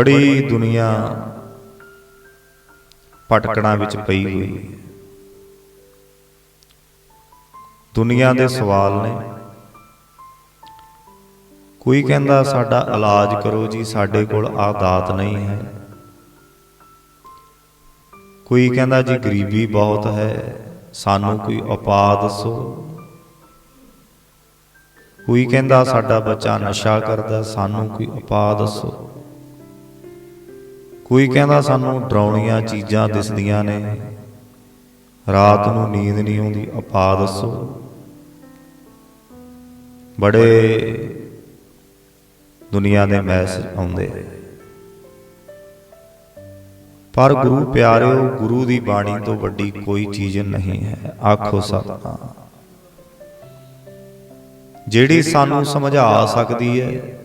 ਬੜੀ ਦੁਨੀਆ ਭਟਕਣਾ ਵਿੱਚ ਪਈ ਹੋਈ ਹੈ। ਦੁਨੀਆ ਦੇ ਸਵਾਲ ਨੇ। ਕੋਈ ਕਹਿੰਦਾ, ਸਾਡਾ ਇਲਾਜ ਕਰੋ ਜੀ, ਸਾਡੇ ਕੋਲ ਆਦਾਤ ਨਹੀਂ ਹੈ। ਕੋਈ ਕਹਿੰਦਾ, ਜੀ ਗਰੀਬੀ ਬਹੁਤ ਹੈ, ਸਾਨੂੰ ਕੋਈ ਉਪਾਅ ਦੱਸੋ। ਕੋਈ ਕਹਿੰਦਾ, ਸਾਡਾ ਬੱਚਾ ਨਸ਼ਾ ਕਰਦਾ, ਸਾਨੂੰ ਕੋਈ ਉਪਾਅ ਦੱਸੋ। ਕੋਈ ਕਹਿੰਦਾ ਸਾਨੂੰ ਡਰਾਉਣੀਆਂ ਚੀਜ਼ਾਂ ਦਿਸਦੀਆਂ ਨੇ। ਰਾਤ ਨੂੰ ਨੀਂਦ ਨਹੀਂ ਆਉਂਦੀ ਉਪਾਅ ਦੱਸੋ। ਬੜੇ ਦੁਨੀਆ ਦੇ ਮੈਸੇਜ ਆਉਂਦੇ। ਆ। ਪਰ ਗੁਰੂ ਪਿਆਰਿਓ, ਗੁਰੂ ਦੀ ਬਾਣੀ ਤੋਂ ਵੱਡੀ ਕੋਈ ਚੀਜ਼ ਨਹੀਂ ਹੈ, ਆਖੋ ਸਤਿਨਾਮ ਜਿਹੜੀ ਸਾਨੂੰ ਸਮਝਾ ਸਕਦੀ ਹੈ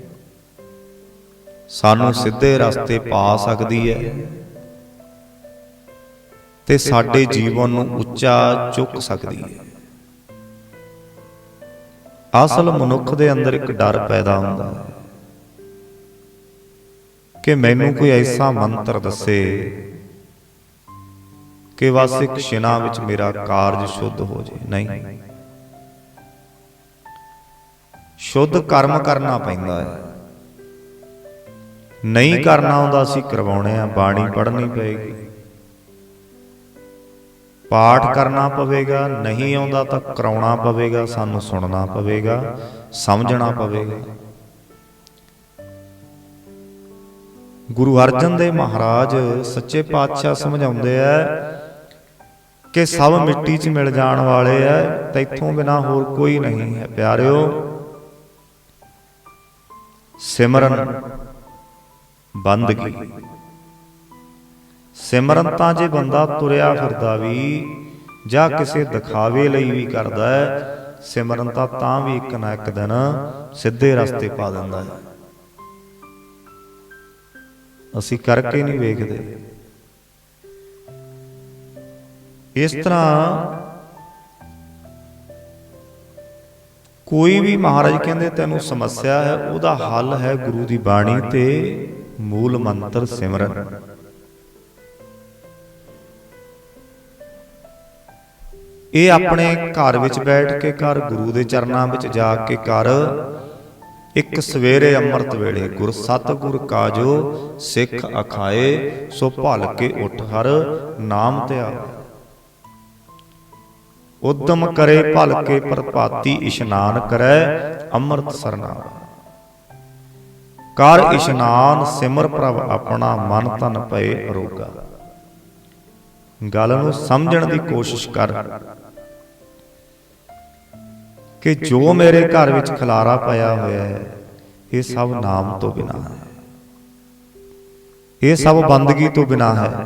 ਸਾਨੂੰ ਸਿੱਧੇ ਰਸਤੇ ਪਾ ਸਕਦੀ ਹੈ। ਤੇ ਸਾਡੇ ਜੀਵਨ ਨੂੰ ਉੱਚਾ ਚੁੱਕ ਸਕਦੀ ਹੈ। ਅਸਲ ਮਨੁੱਖ ਦੇ ਅੰਦਰ ਇੱਕ ਡਰ ਪੈਦਾ ਹੁੰਦਾ ਹੈ ਕਿ ਮੈਨੂੰ ਕੋਈ ਐਸਾ ਮੰਤਰ ਦੱਸੇ ਕਿ ਬਸ ਇੱਕ ਛਿਨਾ ਵਿੱਚ ਮੇਰਾ ਕਾਰਜ ਸ਼ੁੱਧ ਹੋ ਜੇ ਨਹੀਂ। ਸ਼ੁੱਧ ਕਰਮ ਕਰਨਾ ਪੈਂਦਾ ਹੈ। ਨਹੀਂ ਕਰਨਾ ਆਉਂਦਾ ਅਸੀਂ ਕਰਵਾਉਣੇ ਆ ਬਾਣੀ ਪੜ੍ਹਨੀ ਪਏਗੀ। ਪਾਠ ਕਰਨਾ ਪਵੇਗਾ ਨਹੀਂ ਆਉਂਦਾ ਤਾਂ ਕਰਾਉਣਾ ਪਵੇਗਾ ਸਾਨੂੰ ਸੁਣਨਾ ਪਵੇਗਾ ਸਮਝਣਾ ਪਵੇਗਾ। ਗੁਰੂ ਅਰਜਨ ਦੇਵ ਮਹਾਰਾਜ ਸੱਚੇ ਪਾਤਸ਼ਾਹ ਸਮਝਾਉਂਦੇ ਆ ਕਿ ਸਭ ਮਿੱਟੀ 'ਚ ਮਿਲ ਜਾਣ ਵਾਲੇ ਆ ਤੇ ਇੱਥੋਂ ਬਿਨਾ ਹੋਰ ਕੋਈ ਨਹੀਂ ਹੈ। ਪਿਆਰਿਓ ਸਿਮਰਨ। ਬੰਦਗੀ ਸਿਮਰਨ ਤਾਂ ਜੇ ਬੰਦਾ ਤੁਰਿਆ ਫਿਰਦਾ ਵੀ ਜਾਂ ਕਿਸੇ ਦਿਖਾਵੇ ਲਈ ਵੀ ਕਰਦਾ ਹੈ, ਸਿਮਰਨ ਤਾਂ ਤਾਂ ਵੀ ਇੱਕ ਨਾ ਇੱਕ ਦਿਨ ਸਿੱਧੇ ਰਸਤੇ ਪਾ ਦਿੰਦਾ ਹੈ। ਅਸੀਂ ਕਰਕੇ ਨਹੀਂ ਵੇਖਦੇ। ਇਸ ਤਰ੍ਹਾਂ ਕੋਈ ਵੀ ਮਹਾਰਾਜ ਕਹਿੰਦੇ ਤੈਨੂੰ ਸਮੱਸਿਆ ਹੈ, ਉਹਦਾ ਹੱਲ ਹੈ ਗੁਰੂ ਦੀ ਬਾਣੀ ਤੇ ਮੂਲ ਮੰਤਰ ਸਿਮਰਨ। ਇਹ ਆਪਣੇ ਘਰ ਵਿੱਚ ਬੈਠ ਕੇ ਕਰ, ਗੁਰੂ ਦੇ ਚਰਨਾਂ ਵਿੱਚ ਜਾ ਕੇ ਕਰ। ਇੱਕ ਸਵੇਰੇ ਅੰਮ੍ਰਿਤ ਵੇਲੇ ਗੁਰ ਸਤਿਗੁਰ ਕਾਜੋ, ਸਿੱਖ ਅਖਾਏ, ਸੋ ਭਲ ਕੇ ਉਠ ਹਰ, ਨਾਮ ਧਿਆਵੇ ਉਦਮ ਕਰੇ ਭਲ ਕੇ ਪ੍ਰਭਾਤੀ ਇਸ਼ਨਾਨ ਕਰੈ ਅੰਮ੍ਰਿਤ ਸਰਨਾ ਕਰ ਇਸ਼ਨਾਨ ਸਿਮਰ ਪ੍ਰਭ ਆਪਣਾ ਮਨ ਤਨ ਪਏ ਅਰੋਗਾ ਗੱਲ ਨੂੰ ਸਮਝਣ ਦੀ ਕੋਸ਼ਿਸ਼ ਕਰ ਕਿ ਜੋ ਮੇਰੇ ਘਰ ਵਿੱਚ ਖਲਾਰਾ ਪਿਆ ਹੋਇਆ ਹੈ, ਇਹ ਸਭ ਨਾਮ ਤੋਂ ਬਿਨਾ ਹੈ। ਇਹ ਸਭ ਬੰਦਗੀ ਤੋਂ ਬਿਨਾ ਹੈ।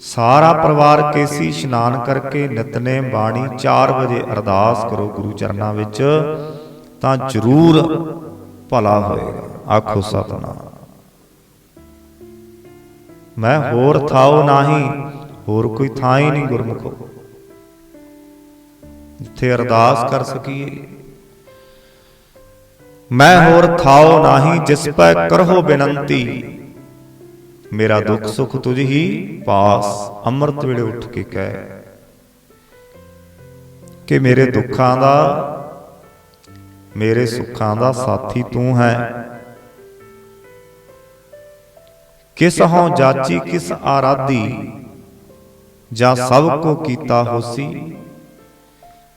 ਸਾਰਾ ਪਰਿਵਾਰ ਕੇਸੀ ਇਸ਼ਨਾਨ ਕਰਕੇ ਨਿਤਨੇਮ ਬਾਣੀ 4 ਵਜੇ ਅਰਦਾਸ ਕਰੋ ਗੁਰੂ ਚਰਨਾਂ ਵਿੱਚ। ਤਾਂ ਜ਼ਰੂਰ ਭਲਾ ਹੋਏਗਾ। ਆਖੋ ਸਤਨਾਮ। ਮੈਂ ਹੋਰ ਥਾਉ ਨਾਹੀ ਹੋਰ ਕੋਈ ਥਾਂ ਹੀ ਨਹੀਂ ਗੁਰਮੁਖੋ। ਜਿੱਥੇ ਅਰਦਾਸ ਕਰ ਸਕੀਏ। ਮੈਂ ਹੋਰ ਥਾਉ ਨਾਹੀ ਜਿਸ ਪੈ ਕਰਹੋ ਬੇਨੰਤੀ। ਮੇਰਾ ਦੁੱਖ ਸੁਖ ਤੁਝ ਹੀ ਪਾਸ ਅੰਮ੍ਰਿਤ ਵੇਲੇ ਉੱਠ ਕੇ ਕਹਿ। ਕਿ ਮੇਰੇ ਦੁੱਖਾਂ ਦਾ ਮੇਰੇ ਸੁੱਖਾਂ ਦਾ ਸਾਥੀ ਤੂੰ ਹੈ। ਕਿਸ ਹਉ ਜਾਚੀ, ਕਿਸ ਆਰਾਧੀ, ਜਾਂ ਸਭ ਕੋ ਕੀਤਾ ਹੋਸੀ?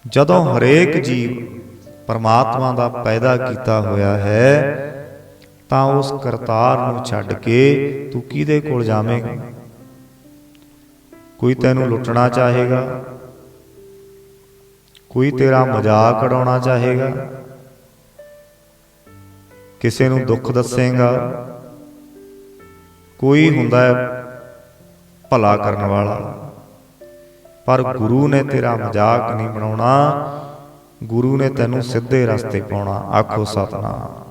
ਜਦੋਂ ਹਰੇਕ ਜੀਵ ਪਰਮਾਤਮਾ ਦਾ ਪੈਦਾ ਕੀਤਾ ਹੋਇਆ ਹੈ, ਤਾਂ ਉਸ ਕਰਤਾਰ ਨੂੰ ਛੱਡ ਕੇ ਤੂੰ ਕਿਹਦੇ ਕੋਲ ਜਾਵੇਂਗਾ? ਕੋਈ ਤੈਨੂੰ ਲੁੱਟਣਾ ਚਾਹੇਗਾ? ਕੋਈ ਤੇਰਾ ਮਜ਼ਾਕ ਉਡਾਉਣਾ ਚਾਹੇਗਾ? ਕਿਸੇ ਨੂੰ ਦੁੱਖ ਦੱਸੇਗਾ। ਕੋਈ ਹੁੰਦਾ ਹੈ ਭਲਾ ਕਰਨ ਵਾਲਾ। ਪਰ ਗੁਰੂ ਨੇ ਤੇਰਾ ਮਜ਼ਾਕ ਨਹੀਂ ਬਣਾਉਣਾ। ਗੁਰੂ ਨੇ ਤੈਨੂੰ ਸਿੱਧੇ ਰਸਤੇ ਪਾਉਣਾ। ਆਖੋ ਸਤਨਾਮ।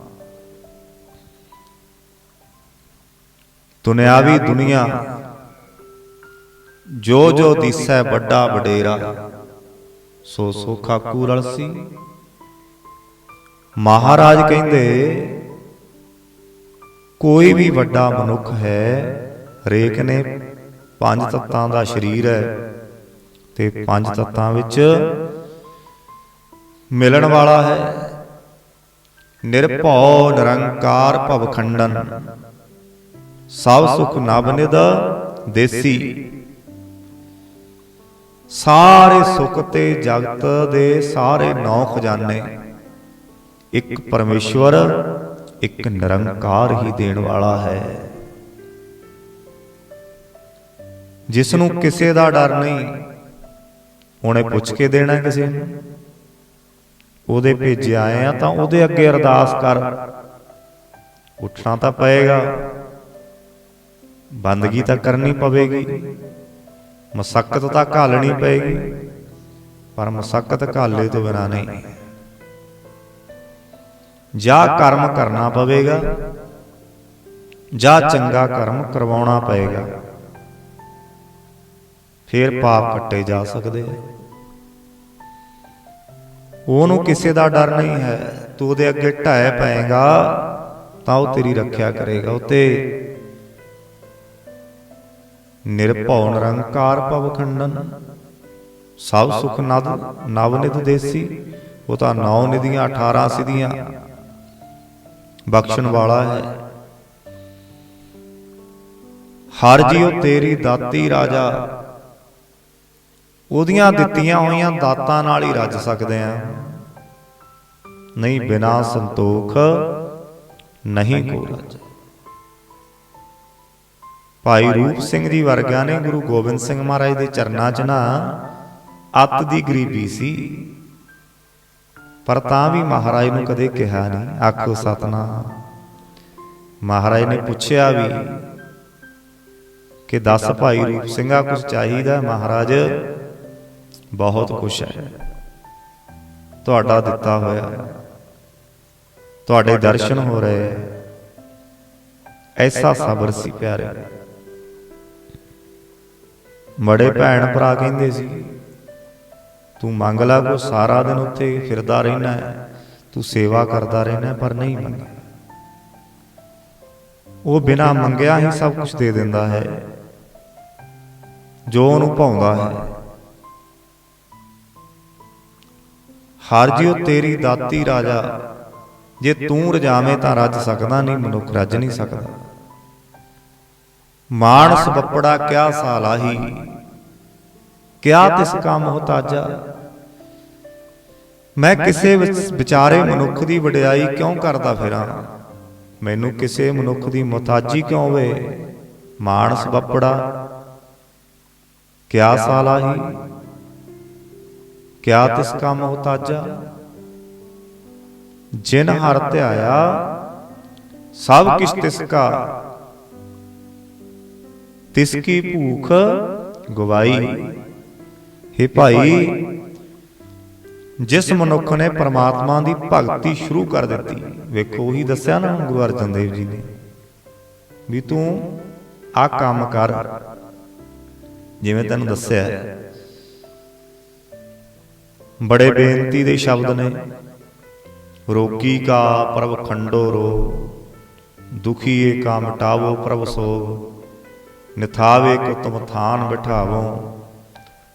ਦੁਨਿਆਵੀ ਦੁਨੀਆ। ਜੋ ਜੋ ਦਿਸੈ ਵੱਡਾ ਵਡੇਰਾ। ਸੋ ਸੋ ਖਾਕੂ ਰਲਸੀ ਮਹਾਰਾਜ ਕਹਿੰਦੇ, ਕੋਈ ਵੀ ਵੱਡਾ ਮਨੁੱਖ ਹੈ ਹਰੇਕ ਨੇ ਪੰਜ ਤੱਤਾਂ ਦਾ ਸਰੀਰ ਹੈ ਤੇ ਪੰਜ ਤੱਤਾਂ ਵਿੱਚ ਮਿਲਣ ਵਾਲਾ ਹੈ। ਨਿਰਭਉ ਨਿਰੰਕਾਰ ਭਵ ਖੰਡਨ ਸਭ ਸੁਖ ਨਵਨਿਦ ਦੇਸੀ। ਸਾਰੇ ਸੁਖ ਤੇ ਜਗਤ ਦੇ ਸਾਰੇ ਨੌ ਖਜ਼ਾਨੇ। ਇੱਕ ਪਰਮੇਸ਼ਵਰ, ਇੱਕ ਨਿਰੰਕਾਰ ਹੀ ਦੇਣ ਵਾਲਾ ਹੈ। ਜਿਸ ਨੂੰ ਕਿਸੇ ਦਾ ਡਰ ਨਹੀਂ, ਉਹਨੇ ਪੁੱਛ ਕੇ ਦੇਣਾ ਕਿਸੇ ਨੂੰ। ਉਹਦੇ ਭੇਜਿਆ ਆਏ ਆ ਤਾਂ ਉਹਦੇ ਅੱਗੇ ਅਰਦਾਸ ਕਰ। ਉੱਠਣਾ ਤਾਂ ਪਏਗਾ, ਬੰਦਗੀ ਤਾਂ ਕਰਨੀ ਪਵੇਗੀ। ਮਸਕਤ ਤਾਂ ਘਾਲਣੀ ਪਏਗੀ, ਪਰ ਮਸਕਤ ਘਾਲੇ ਤੋਂ ਬਿਨਾ ਨਹੀਂ। ਜਾਂ ਕਰਮ ਕਰਨਾ ਪਵੇਗਾ, ਜਾਂ ਚੰਗਾ ਕਰਮ ਕਰਵਾਉਣਾ ਪਏਗਾ। ਫਿਰ ਪਾਪ ਕੱਟੇ ਜਾ ਸਕਦੇ ਆ। ਉਹਨੂੰ ਕਿਸੇ ਦਾ ਡਰ ਨਹੀਂ ਹੈ। ਤੂੰ ਉਹਦੇ ਅੱਗੇ ਢਾਏ ਪਏਗਾ, ਤਾਂ ਉਹ ਤੇਰੀ ਰੱਖਿਆ ਕਰੇਗਾ। ਉਤੇ ਨਿਰਭਉ ਨਿਰੰਕਾਰ ਭਵ ਖੰਡਨ। ਸਭ ਸੁਖ ਨਦ ਨਵਨਿਤ ਦੇਸੀ, ਉਹ ਤਾਂ ਨੌ ਨਿਧੀਆਂ 18 ਸਿਧੀਆਂ। ਬਖਸ਼ਣ ਵਾਲਾ ਹੈ। ਹਰ ਜੀਉ ਤੇਰੀ ਦਾਤੀ ਰਾਜਾ। ਉਹਦੀਆਂ ਦਿੱਤੀਆਂ ਹੋਈਆਂ ਦਾਤਾਂ ਨਾਲ ਹੀ ਰੱਜ ਸਕਦੇ ਆ। ਨਹੀਂ ਬਿਨਾ ਸੰਤੋਖ, ਨਹੀਂ ਕੋ ਰੱਜ। ਭਾਈ ਰੂਪ ਸਿੰਘ ਜੀ ਵਰਗਿਆਂ ਨੇ ਗੁਰੂ ਗੋਬਿੰਦ ਸਿੰਘ ਮਹਾਰਾਜ ਦੇ ਚਰਨਾਂ 'ਚ ਨਾ ਅੱਤ ਦੀ ਗਰੀਬੀ ਸੀ। ਪਰ ਤਾਂ ਵੀ ਮਹਾਰਾਜ ਨੂੰ ਕਦੇ ਕਿਹਾ ਨਹੀਂ, ਆਖੋ ਸਤਨਾਮ। ਮਹਾਰਾਜ ਨੇ ਪੁੱਛਿਆ ਵੀ ਕਿ ਦੱਸ ਭਾਈ ਰੂਪ ਸਿੰਘਾ ਕੁਝ ਚਾਹੀਦਾ? ਮਹਾਰਾਜ, ਬਹੁਤ ਖੁਸ਼ ਹੈ। ਤੁਹਾਡਾ ਦਿੱਤਾ ਹੋਇਆ। ਤੁਹਾਡੇ ਦਰਸ਼ਨ ਹੋ ਰਹੇ। ਹੈ ਐਸਾ ਸਬਰ ਸੀ ਪਿਆਰੇ। ਮੜੇ ਭੈਣ ਭਰਾ ਕਹਿੰਦੇ ਸੀ ਤੂੰ ਮੰਗ ਲਾ ਕੋ ਸਾਰਾ ਦਿਨ ਉੱਥੇ ਫਿਰਦਾ ਰਹਿਣਾ ਹੈ। ਤੂੰ ਸੇਵਾ ਕਰਦਾ ਰਹਿਣਾ ਪਰ ਨਹੀਂ ਮੰਗਿਆ ਉਹ ਬਿਨਾ ਮੰਗਿਆ ਹੀ ਸਭ ਕੁਝ ਦੇ ਦਿੰਦਾ ਹੈ। ਜੋ ਉਹਨੂੰ ਭਾਉਂਦਾ ਹੈ। ਹਰ ਜਿਉ ਤੇਰੀ ਦਾਤੀ ਰਾਜਾ, ਜੇ ਤੂੰ ਰਜਾਵੇਂ ਤਾਂ ਰੱਜ ਸਕਦਾ ਨਹੀਂ, ਮਨੁੱਖ ਰੱਜ ਨਹੀਂ ਸਕਦਾ। ਮਾਨਸ ਬੱਪੜਾ ਕਿਆ ਸਾਲਾਹੀ। ਕਿਆ ਤਿਸ ਕਾ ਮੁਹਤਾਜਾ ਮੈਂ ਕਿਸੇ ਵਿਚ- ਵਿਚਾਰੇ ਮਨੁੱਖ ਦੀ ਵਡਿਆਈ ਕਿਉਂ ਕਰਦਾ ਫਿਰਾਂ? ਮੈਨੂੰ ਕਿਸੇ ਮਨੁੱਖ ਦੀ ਮੁਹਤਾਜੀ ਕਿਉਂ ਵੇ? ਮਾਨਸ ਬੱਪੜਾ ਕਿਆ ਸਾਲਾਹੀ ਕਿਆ ਤਿਸ ਕਾ ਮੁਹਤਾਜਾ ਜਿਨ ਹਰ ਧਿਆਇਆ ਸਭ ਕਿਛ ਤਿਸ ਕਾ ਤਿਸ ਕੀ ਭੂਖ ਗਵਾਈ। ਹੇ ਭਾਈ, ਜਿਸ ਮਨੁੱਖ ਨੇ ਪਰਮਾਤਮਾ ਦੀ ਭਗਤੀ ਸ਼ੁਰੂ ਕਰ ਦਿੱਤੀ, ਵੇਖੋ ਉਹੀ ਦੱਸਿਆ ਨਾ ਗੁਰੂ ਅਰਜਨ ਦੇਵ ਜੀ ਨੇ ਵੀ ਤੂੰ ਆ ਕੰਮ ਕਰ। ਜਿਵੇਂ ਤੈਨੂੰ ਦੱਸਿਆ ਬੜੇ ਬੇਨਤੀ ਦੇ ਸ਼ਬਦ ਨੇ। ਰੋਗੀ ਕਾ ਪ੍ਰਭ ਖੰਡੋ ਰੋ, ਦੁਖੀ ਏ ਕਾ ਮਿਟਾਵੋ ਪ੍ਰਭ ਸੋਗ ਨਿਥਾਵੇ ਕੋ ਤੁਮ ਥਾਨ ਬਿਠਾਵੋ।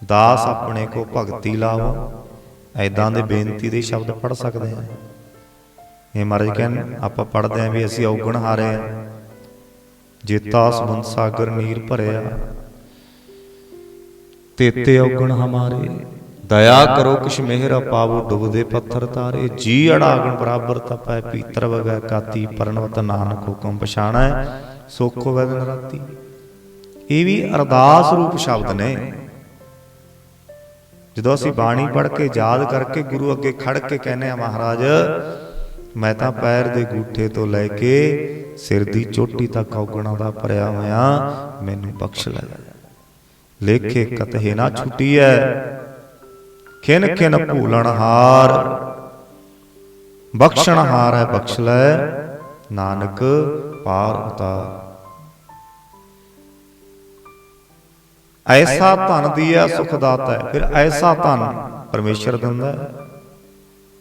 ਦਾਸ ਆਪਣੇ ਕੋ ਭਗਤੀ ਲਾਵੋ ਐਦਾਂ ਦੇ ਬੇਨਤੀ ਦੇ ਸ਼ਬਦ ਪੜ ਸਕਦੇ ਆ ਇਹ ਮਹਾਰਾਜ ਕਹਿੰ ਆਪਾਂ ਪੜਦੇ ਆਂ ਵੀ ਅਸੀਂ ਔਗਣ ਹਾਰੇ ਆ ਜੇਤਾ ਸਮੁੰਦ ਸਾਗਰ ਨੀਰ ਭਰਿਆ। ਤੇਤੇ ਔਗਣ ਹਮਾਰੇ। ਦਇਆ ਕਰੋ ਕਿਛ ਮਿਹਰ ਪਾਵੋ ਡੁੱਬਦੇ ਪੱਥਰ ਤਾਰੇ। ਜੀ ਅੜਾਗਣ ਬਰਾਬਰ ਤਪੈ ਪੀਤਰ ਵਗੈ ਕਾਤੀ ਪਰਨਵਤ ਨਾਨਕ ਹੁਕਮ ਪਛਾਣੈ। ਸੁਖ ਹੋਵੇ ਦਿਨ ਰਾਤੀ। ਇਹ ਵੀ ਅਰਦਾਸ ਰੂਪ ਸ਼ਬਦ ਨੇ। ਜਦੋਂ ਅਸੀਂ ਬਾਣੀ ਪੜ੍ਹ ਕੇ ਯਾਦ ਕਰਕੇ ਗੁਰੂ ਅੱਗੇ ਖੜ ਕੇ ਕਹਿੰਦੇ ਆ ਮਹਾਰਾਜ, ਮੈਂ ਤਾਂ ਪੈਰ ਦੇ ਗੂਠੇ ਤੋਂ ਲੈ ਕੇ ਸਿਰ ਦੀ ਚੋਟੀ ਤੱਕ ਔਗਣਾ ਦਾ ਭਰਿਆ ਹੋਇਆ, ਮੈਨੂੰ ਬਖਸ਼ ਲੈ ਲੇਖੇ ਕਤਹਿ ਨਾ ਛੁੱਟੀ ਛੁਟੀਐ, ਖਿਨ ਖਿਨ ਭੂਲਣ ਹਾਰ। ਬਖਸ਼ਣ ਹਾਰ ਹੈ, ਬਖਸ਼ ਲੈ, ਨਾਨਕ ਪਾਰ ਉਤਾਰ। ਐਸਾ ਧਨ ਦੀਆ ਸੁਖ ਦਾਤਾ ਹੈ। ਫਿਰ ਐਸਾ ਧਨ ਪਰਮੇਸ਼ਰ ਦਿੰਦਾ ਹੈ।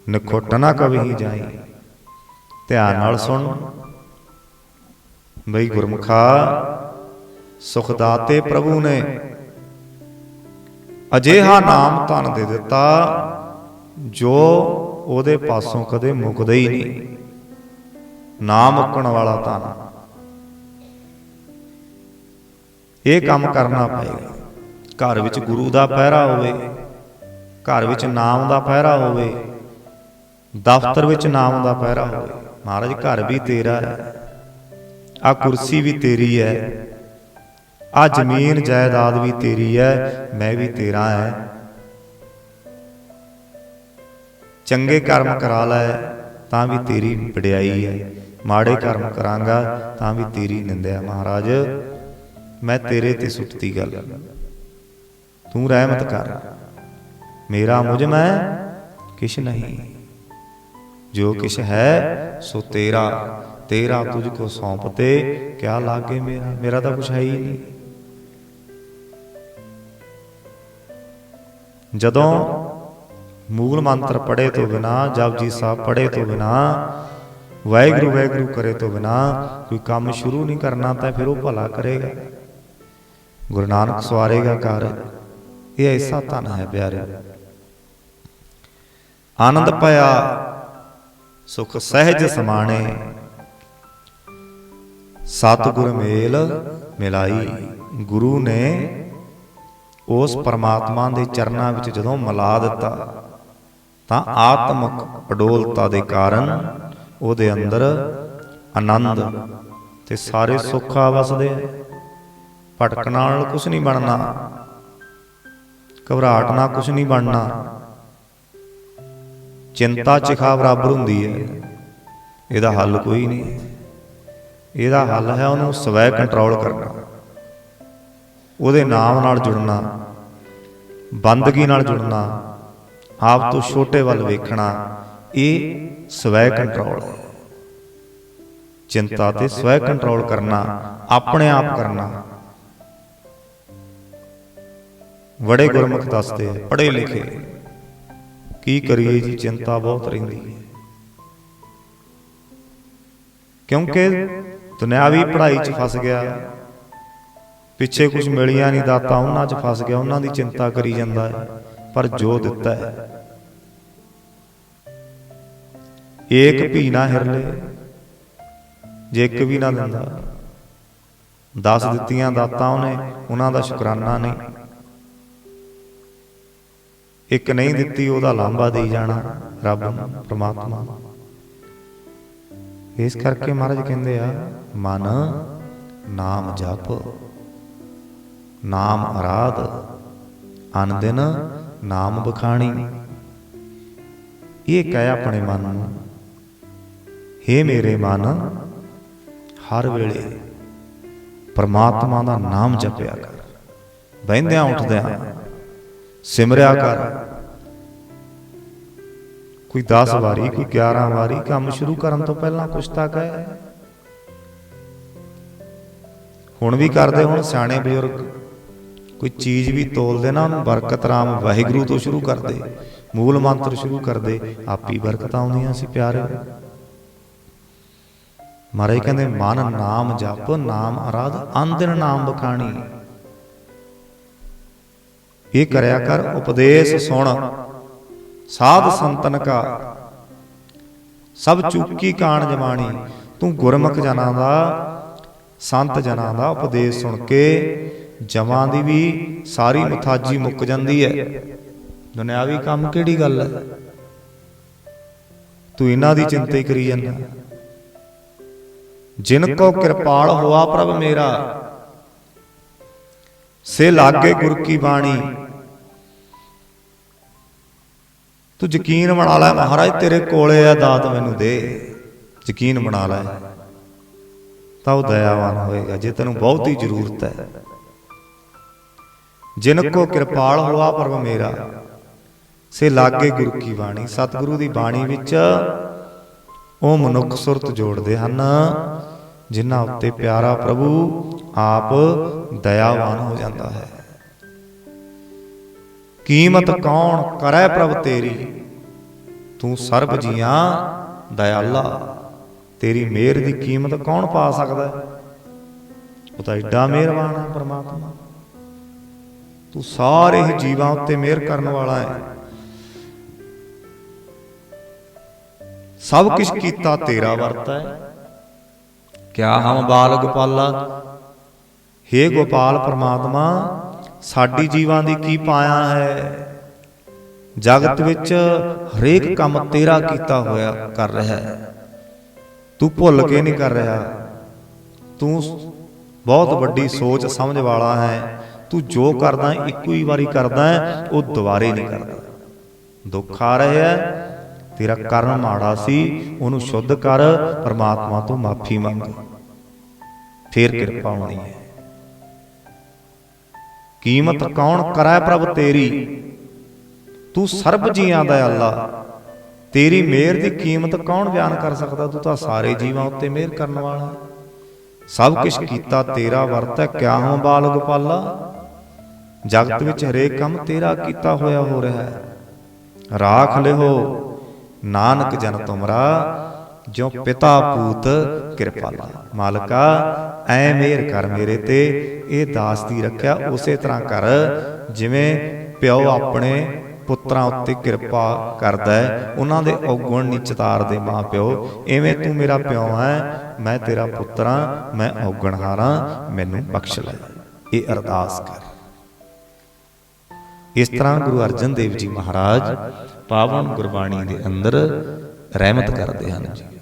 ਨਿਖੁੱਟ ਨਾ ਕਵੀ ਜਾਈ। ਧਿਆਨ ਨਾਲ ਸੁਣ। ਬਈ ਗੁਰਮੁਖਾ ਸੁਖ ਦਾਤੇ ਪ੍ਰਭੂ ਨੇ ਅਜੇਹਾ ਨਾਮ ਧਨ ਦੇ ਦਿੱਤਾ, ਜੋ ਉਹਦੇ ਪਾਸੋਂ ਕਦੇ ਮੁੱਕਦਾ ਹੀ ਨਹੀਂ। ਨਾ ਮੁੱਕਣ ਵਾਲਾ ਧਨ। ਇਹ ਕੰਮ ਕਰਨਾ ਪਏਗਾ। ਘਰ ਵਿੱਚ ਗੁਰੂ ਦਾ ਪਹਿਰਾ ਹੋਵੇ, ਘਰ ਵਿੱਚ ਨਾਮ ਦਾ ਪਹਿਰਾ ਹੋਵੇ, ਦਫ਼ਤਰ ਵਿੱਚ ਨਾਮ ਦਾ ਪਹਿਰਾ ਹੋਵੇ। ਮਹਾਰਾਜ, ਘਰ ਵੀ ਤੇਰਾ ਹੈ ਆ ਕੁਰਸੀ ਵੀ ਤੇਰੀ ਹੈ ਆ ਜ਼ਮੀਨ ਜਾਇਦਾਦ ਵੀ ਤੇਰੀ ਹੈ, ਮੈਂ ਵੀ ਤੇਰਾ ਹੈ। ਚੰਗੇ ਕਰਮ ਕਰਾ ਲੈ, ਤਾਂ ਵੀ ਤੇਰੀ ਵਡਿਆਈ ਹੈ। ਮਾੜੇ ਕਰਮ ਕਰਾਂਗਾ, ਤਾਂ ਵੀ ਤੇਰੀ ਨਿੰਦਿਆ। ਮਹਾਰਾਜ ਮੈਂ ਤੇਰੇ ਤੇ ਸੁੱਟਤੀ ਗੱਲ। ਤੂੰ ਰਹਿਮਤ ਕਰ। ਮੇਰਾ ਮੁਝ ਮੈਂ ਕਿਛ ਨਹੀਂ। ਜੋ ਕਿਛ ਹੈ, ਸੋ ਤੇਰਾ। ਤੇਰਾ ਤੁਝ ਕੋ ਸੌਂਪਤੇ ਕਿਆ ਲਾਗੇ ਮੇਰਾ? ਮੇਰਾ ਤਾਂ ਕੁਛ ਹੈ ਹੀ ਨਹੀਂ। ਜਦੋਂ ਮੂਲ ਮੰਤਰ ਪੜੇ ਤੋਂ ਬਿਨਾ ਜਪਜੀ ਸਾਹਿਬ ਪੜੇ ਤੋਂ ਬਿਨਾ, ਵਾਹਿਗੁਰੂ ਵਾਹਿਗੁਰੂ ਕਰੇ ਤੋਂ ਬਿਨਾ, ਕੋਈ ਕੰਮ ਸ਼ੁਰੂ ਨਹੀਂ ਕਰਨਾ ਤਾਂ ਫਿਰ ਉਹ ਭਲਾ ਕਰੇਗਾ। ਗੁਰੂ ਨਾਨਕ ਸਵਾਰੇਗਾ ਕਰ ਇਹ ਐਸਾ ਧਨ ਹੈ ਪਿਆਰੇ। ਆਨੰਦ ਪਾਇਆ, ਸੁਖ ਸਹਿਜ ਸਮਾਣੇ। ਸਤਿਗੁਰ ਮੇਲ ਮਿਲਾਈ। ਗੁਰੂ ਨੇ ਉਸ ਪਰਮਾਤਮਾ ਦੇ ਚਰਨਾਂ ਵਿੱਚ ਜਦੋਂ ਮਿਲਾ ਦਿੱਤਾ, ਤਾਂ ਆਤਮਕ ਅਡੋਲਤਾ ਦੇ ਕਾਰਨ ਉਹਦੇ ਅੰਦਰ ਆਨੰਦ ਤੇ ਸਾਰੇ ਸੁੱਖ ਆ ਵਸਦੇ ਆ। ਭਟਕਣ ਨਾਲ ਕੁਝ ਨਹੀਂ ਬਣਨਾ। ਘਬਰਾਹਟ ਨਾਲ ਕੁਝ ਨਹੀਂ ਬਣਨਾ। ਚਿੰਤਾ ਚਿਖਾ ਬਰਾਬਰ ਹੁੰਦੀ ਹੈ। ਇਹਦਾ ਹੱਲ ਕੋਈ ਨਹੀਂ। ਇਹਦਾ ਹੱਲ ਹੈ ਉਹਨੂੰ ਸਵੈ ਕੰਟਰੋਲ ਕਰਨਾ। ਉਹਦੇ ਨਾਮ ਨਾਲ ਜੁੜਨਾ। ਬੰਦਗੀ ਨਾਲ ਜੁੜਨਾ। ਆਪ ਤੋਂ ਛੋਟੇ ਵੱਲ ਵੇਖਣਾ। ਇਹ ਸਵੈ ਕੰਟਰੋਲ। ਹੈ ਚਿੰਤਾ ਤੇ ਸਵੈ ਕੰਟਰੋਲ ਕਰਨਾ। ਆਪਣੇ ਆਪ ਕਰਨਾ। ਬੜੇ ਗੁਰਮੁਖ ਦੱਸਦੇ ਪੜ੍ਹੇ ਲਿਖੇ। ਕੀ ਕਰੀਏ ਜੀ, ਚਿੰਤਾ ਬਹੁਤ ਰਹਿੰਦੀ ਹੈ। ਕਿਉਂਕਿ ਦੁਨਿਆਵੀ ਪੜ੍ਹਾਈ 'ਚ ਫਸ ਗਿਆ, ਪਿੱਛੇ ਕੁਝ ਮਿਲੀਆਂ ਨਹੀਂ ਦਾਤਾ ਉਹਨਾਂ 'ਚ ਫਸ ਗਿਆ, ਉਹਨਾਂ ਦੀ ਚਿੰਤਾ ਕਰੀ ਜਾਂਦਾ ਹੈ, ਪਰ ਜੋ ਦਿੱਤਾ ਹੈ। ਏਕ ਵੀ ਨਾ ਹਿਰਲੇ, ਜੇ ਇੱਕ ਵੀ ਨਾ ਦਿੰਦਾ। 10 ਦਿੱਤੀਆਂ ਦਾਤਾ ਉਹਨੇ, ਉਹਨਾਂ ਦਾ ਸ਼ੁਕਰਾਨਾ ਨਹੀਂ। ਇੱਕ ਨਹੀਂ ਦਿੱਤੀ, ਉਹਦਾ ਲਾਂਭਾ ਦੇਈ ਜਾਣਾ ਰੱਬ ਨੂੰ ਪ੍ਰਮਾਤਮਾ। ਇਸ ਕਰਕੇ ਮਹਾਰਾਜ ਕਹਿੰਦੇ ਆ, ਮਨ, ਨਾਮ ਜਪ, ਨਾਮ ਅਰਾਧ, ਅਨ ਦਿਨ ਨਾਮ ਬਖਾਣੀ। ਇਹ ਕਹਿ ਆਪਣੇ ਮਨ ਨੂੰ, ਹੇ ਮੇਰੇ ਮਨ, ਹਰ ਵੇਲੇ ਪਰਮਾਤਮਾ ਦਾ ਨਾਮ ਜਪਿਆ ਕਰ। ਬਹਿੰਦਿਆਂ ਉੱਠਦਿਆਂ ਸਿਮਰਿਆ ਕਰ। ਕੋਈ 10 ਵਾਰੀ ਕੋਈ 11 ਵਾਰੀ ਕੰਮ ਸ਼ੁਰੂ ਕਰਨ ਤੋਂ ਪਹਿਲਾਂ ਕੁਛ ਤਾਂ ਕਹਿ। ਹੁਣ ਵੀ ਕਰਦੇ ਹੁਣ ਸਿਆਣੇ ਬਜ਼ੁਰਗ। ਕੋਈ ਚੀਜ਼ ਵੀ ਤੋਲਦੇ ਨਾ ਉਹਨੂੰ ਬਰਕਤ ਰਾਮ ਵਾਹਿਗੁਰੂ ਤੋਂ ਸ਼ੁਰੂ ਕਰਦੇ। ਮੂਲ ਮੰਤਰ ਸ਼ੁਰੂ ਕਰਦੇ। ਆਪੀ ਬਰਕਤਾਂ ਆਉਂਦੀਆਂ ਸੀ ਪਿਆਰੇ। ਮਹਾਰਾਜ ਕਹਿੰਦੇ ਮਨ ਨਾਮ ਜਪ ਨਾਮ ਅਰਾਧ ਅੰਦਿਨ ਨਾਮ ਬਖਾਣੀ। ਇਹ ਕਰਿਆ ਕਰ, ਉਪਦੇਸ਼ ਸੁਣ। ਸਾਧ ਸੰਤਨ ਕਾ। ਸਭ ਚੁੱਕੀ ਕਾਣ ਜਮਾਣੀ ਤੂੰ ਗੁਰਮੁਖ ਜਨਾਂ ਦਾ, ਸੰਤ ਜਨਾਂ ਦਾ ਉਪਦੇਸ਼ ਸੁਣ ਕੇ ਜਮਾਂ ਦੀ ਵੀ ਸਾਰੀ ਮੁਥਾਜੀ ਮੁੱਕ ਜਾਂਦੀ ਹੈ ਦੁਨਿਆਵੀ ਕੰਮ ਕਿਹੜੀ ਗੱਲ ਹੈ ਤੂੰ ਇਹਨਾਂ ਦੀ ਚਿੰਤਾ ਹੀ ਕਰੀ ਜਾਂਦਾ। ਜਿਨ ਕੋ ਕਿਰਪਾਲ ਹੋਆ ਪ੍ਰਭ ਮੇਰਾ ਸੇ ਲਾਗੇ ਗੁਰ ਕੀ ਬਾਣੀ। ਤੂੰ ਯਕੀਨ ਬਣਾ ਲੈ ਮਹਾਰਾਜ, ਤੇਰੇ ਕੋਲੇ ਆ ਦਾਤ ਮੈਨੂੰ ਦੇ। ਯਕੀਨ ਬਣਾ ਲੈ। ਤਾਂ ਉਹ ਦਇਆਵਾਨ ਹੋਏਗਾ, ਜੇ ਤੈਨੂੰ ਬਹੁਤ ਹੀ ਜ਼ਰੂਰਤ ਹੈ। ਜਿਨ ਕੋ ਕਿਰਪਾਲ ਹੋਆ ਪਰਮ ਮੇਰਾ। ਸੇ ਲਾਗੇ ਗੁਰ ਕੀ ਬਾਣੀ। ਸਤਿਗੁਰੂ ਦੀ ਬਾਣੀ ਵਿੱਚ ਉਹ ਮਨੁੱਖ ਸੁਰਤ ਜੋੜਦੇ ਹਨ। ਜਿਨ੍ਹਾਂ ਉੱਤੇ ਪਿਆਰਾ ਪ੍ਰਭੂ ਆਪ ਦਇਆਵਾਨ ਹੋ ਜਾਂਦਾ ਹੈ। ਕੀਮਤ ਕੌਣ ਕਰੈ ਪ੍ਰਭ ਤੇਰੀ? ਤੂੰ ਸਰਬ ਜੀਆਂ ਦਇਆਲਾ। ਤੇਰੀ ਮਿਹਰ ਦੀ ਕੀਮਤ ਕੌਣ ਪਾ ਸਕਦਾ? ਉਹ ਤਾਂ ਐਡਾ ਮਿਹਰਬਾਨ ਹੈ ਪ੍ਰਮਾਤਮਾ। ਤੂੰ ਸਾਰੇ ਹੀ ਜੀਵਾਂ ਉੱਤੇ ਮਿਹਰ ਕਰਨ ਵਾਲਾ ਹੈ। ਸਭ ਕੁਝ ਕੀਤਾ ਤੇਰਾ ਵਰਤਾ ਹੈ। ਕਿਆ ਹਮ ਬਾਲ ਗੋਪਾਲਾ ਹੇ ਗੋਪਾਲ ਪ੍ਰਮਾਤਮਾ, ਸਾਡੀ ਜੀਵਾਂ ਦੀ ਕੀ ਪਾਇਆ ਹੈ? ਜਗਤ ਵਿੱਚ ਹਰੇਕ ਕੰਮ ਤੇਰਾ ਕੀਤਾ ਹੋਇਆ ਕਰ ਰਿਹਾ ਹੈ। ਤੂੰ ਭੁੱਲ ਕੇ ਨਹੀਂ ਕਰ ਰਿਹਾ। ਤੂੰ ਬਹੁਤ ਵੱਡੀ ਸੋਚ ਸਮਝ ਵਾਲਾ ਹੈ। ਤੂੰ ਜੋ ਕਰਦਾ, ਇੱਕੋ ਹੀ ਵਾਰੀ ਕਰਦਾ ਉਹ ਦੁਬਾਰੇ ਨਹੀਂ ਕਰਦਾ। ਦੁੱਖ ਆ ਰਿਹਾ ਤੇਰਾ ਕਰਮ ਮਾੜਾ ਸੀ, ਉਹਨੂੰ ਸ਼ੁੱਧ ਕਰ, ਪਰਮਾਤਮਾ ਤੋਂ ਮਾਫੀ ਮੰਗ। ਫੇਰ ਕਿਰਪਾ ਹੋਣੀ ਹੈ। ਕੀਮਤ ਕੌਣ ਕਰੈ ਪ੍ਰਭ ਤੇਰੀ? ਤੂੰ ਸਰਬ ਜੀਆਂ ਦਾ ਅੱਲਾ। ਤੇਰੀ ਮਿਹਰ ਦੀ ਕੀਮਤ ਕੌਣ ਬਿਆਨ ਕਰ ਸਕਦਾ? ਤੂੰ ਤਾਂ ਸਾਰੇ ਜੀਵਾਂ ਉੱਤੇ ਮਿਹਰ ਕਰਨ ਵਾਲਾ। ਸਭ ਕੁਝ ਕੀਤਾ ਤੇਰਾ ਵਰਤ ਹੈ ਕਿਆ ਹੋ ਬਾਲ ਗੋਪਾਲਾ? ਜਗਤ ਵਿੱਚ ਹਰੇਕ ਕੰਮ ਤੇਰਾ ਕੀਤਾ ਹੋਇਆ ਹੋ ਰਿਹਾ ਹੈ। ਰਾਖ ਲਿਓ ਨਾਨਕ ਜਨ ਤੁਮਰਾ। ਜੋ ਪਿਤਾ ਪੂਤ ਕਿਰਪਾਲਾ। ਮਾਲਕਾ, ਐ ਮਿਹਰ ਕਰ ਮੇਰੇ ਤੇ, ਇਹ ਦਾਸ ਦੀ ਰੱਖਿਆ ਉਸੇ ਤਰ੍ਹਾਂ ਕਰ, ਜਿਵੇਂ ਪਿਓ ਆਪਣੇ ਪੁੱਤਰਾਂ ਉੱਤੇ ਕਿਰਪਾ ਕਰਦਾ ਹੈ, ਉਹਨਾਂ ਦੇ ਔਗਣ ਨਹੀਂ ਚਤਾਰਦੇ ਮਾਂ ਪਿਓ ਐਵੇਂ ਤੂੰ ਮੇਰਾ ਪਿਓ ਹੈ, ਮੈਂ ਤੇਰਾ ਪੁੱਤਰ ਹਾਂ, ਮੈਂ ਔਗਣਹਾਰਾਂ ਮੈਨੂੰ ਬਖਸ਼ ਲੈ। ਇਹ ਅਰਦਾਸ ਕਰ। ਇਸ ਤਰ੍ਹਾਂ ਗੁਰੂ ਅਰਜਨ ਦੇਵ ਜੀ ਮਹਾਰਾਜ ਪਾਵਨ ਗੁਰਬਾਣੀ ਦੇ ਅੰਦਰ ਰਹਿਮਤ ਕਰਦੇ ਹਨ ਜੀ।